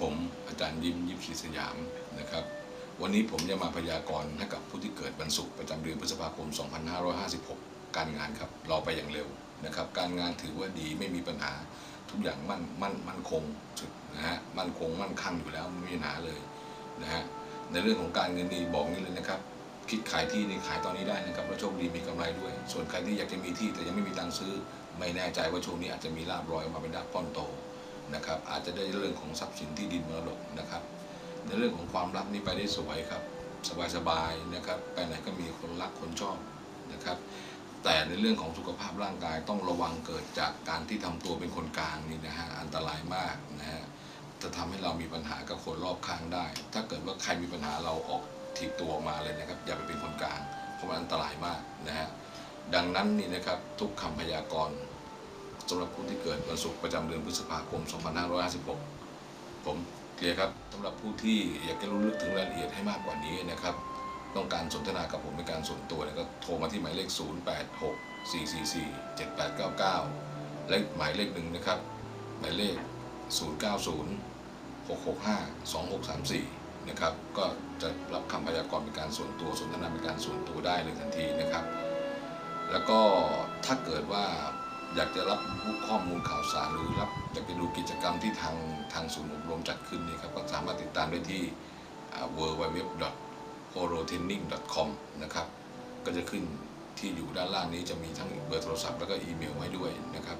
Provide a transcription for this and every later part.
ผมอาจารย์ยิ้มยิปซีสยามนะครับ วันนี้ผมจะมาพยากรณ์ให้กับผู้ที่เกิดวันศุกร์ประจำเดือนพฤษภาคม 2556 การงานครับรอไปอย่างเร็วนะครับ การงานถือว่าดีไม่มีปัญหาทุกอย่างมั่นมั่นมั่นคงสุดนะฮะมั่นคงมั่นคั่งอยู่แล้วไม่มีปัญหาเลยนะฮะในเรื่องของการเงินนี่บอกนี้เลยนะครับคิดขายที่นี่ขายตอนนี้ได้นะครับแล้วโชคดีมีกำไรด้วย ส่วนใครที่อยากจะมีที่แต่ยังไม่มีตังค์ซื้อ ไม่แน่ใจว่าช่วงนี้อาจจะมีลาบลอยออกมาเป็นดักก้อนโต นะครับอาจจะได้เรื่องของทรัพย์สินที่ดินมรดกนะครับ ในเรื่องของความรักนี่ไปได้สวยครับสบายๆนะครับไปไหนก็มีคนรักคนชอบนะครับ แต่ในเรื่องของสุขภาพร่างกายต้องระวังเกิดจากการที่ทำตัวเป็นคนกลางนี่นะฮะอันตรายมากนะฮะจะทำให้เรามีปัญหากับคนรอบข้างได้ ถ้าเกิดว่าใครมีปัญหาเราออกถีบตัวออกมาเลยนะครับ อย่าไปเป็นคนกลางเพราะมันอันตรายมากนะฮะดังนั้นนี่นะครับทุกคำพยากรณ์ สำหรับผู้ที่เกิดวันศุกร์ประจำเดือนพฤษภาคม 2556 ผมเคลียร์ครับสำหรับผู้ที่อยากจะรู้ลึกถึงรายละเอียดให้มากกว่านี้นะครับ ต้องการสนทนากับผมเป็นการส่วนตัวเนี่ยก็โทรมาที่หมายเลข 086 444 7899 และอีกหมายเลขหนึ่งนะครับ หมายเลข 090 665 2634 นะครับ ก็จะรับคำพยากรณ์เป็นการส่วนตัวสนทนาเป็นการส่วนตัวได้เลยทันทีนะครับ แล้วก็ถ้าเกิดว่า อยากจะรับข้อมูลข่าวสารหรือรับอยากจะดูกิจกรรมที่ทางทางศูนย์อบรมจัดขึ้นนี่ครับก็สามารถติดตามได้ที่ w w w h o r o t a i n i n g c o m นะครับก็จะขึ้นที่อยู่ด้านล่างนี้จะมีทั้งเบอร์โทรศัพท์แล้วก็อีเมลไว้ด้วยนะครับ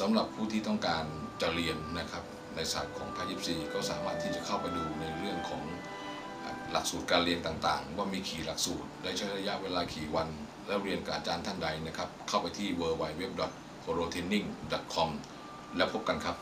สำหรับผู้ที่ต้องการจะเรียนนะครับในศาสตร์ของพายิปซีก็สามารถที่จะเข้าไปดูในเรื่องของหลักสูตรการเรียนต่างๆ ว่ามีขี่หลักสูตรได้ใช้ระยะเวลากี่วัน แล้วเรียนกับอาจารย์ท่านใดนะครับ เข้าไปที่ w w w o r o t i n i n g c o m แล้วพบกันครับ